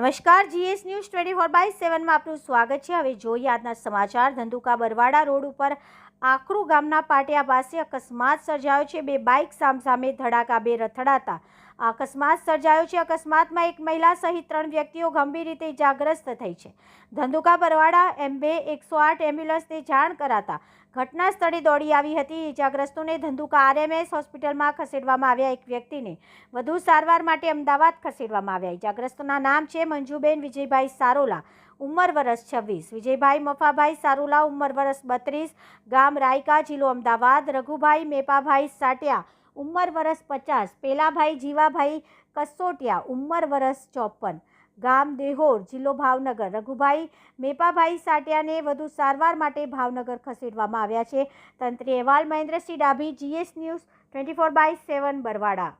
નમસ્કાર, GS news twenty four by સેવનમાં આપનું સ્વાગત છે. હવે જોઈએ આજના સમાચાર. ધંધુકા બરવાડા રોડ ઉપર આકરુ ગામના પાટિયા પાસે અકસ્માત સર્જાયો છે. બે બાઇક સામસામે ધડાકાબે રથડાતા અકસ્માત સર્જાયો છે. અકસ્માતમાં એક મહિલા સહિત ત્રણ વ્યક્તિઓ ગંભીર રીતે ઇજાગ્રસ્ત થઈ છે. ધંધુકા બરવાડા એમ્બે એકસો આઠ એમ્બ્યુલન્સને જાણ કરાતા ઘટના સ્થળે દોડી આવી હતી. ઇજાગ્રસ્તોને ધંધુકા આરએમએસ હોસ્પિટલમાં ખસેડવામાં આવ્યા એક વ્યક્તિને વધુ સારવાર માટે અમદાવાદ ખસેડવામાં આવ્યા. ઇજાગ્રસ્તોના નામ છે મંજુબેન વિજયભાઈ સારોલા. ઉંમર વરસ છવ્વીસ. વિજયભાઈ મફાભાઈ સારુલા, ઉંમર વરસ બત્રીસ. ગામ રાયકા, જિલ્લો અમદાવાદ. રઘુભાઈ મેપાભાઈ સાટિયા, ઉંમર વરસ પચાસ. પેલાભાઈ જીવાભાઈ કસોટિયા, ઉંમર વરસ ચોપન. ગામ દેહોર, જિલ્લો ભાવનગર. રઘુભાઈ મેપાભાઈ સાટિયાને વધુ સારવાર માટે ભાવનગર ખસેડવામાં આવ્યા છે. તંત્રી અહેવાલ, Mahendrasinh Dabhi, GS news twenty four by seven, Barvada.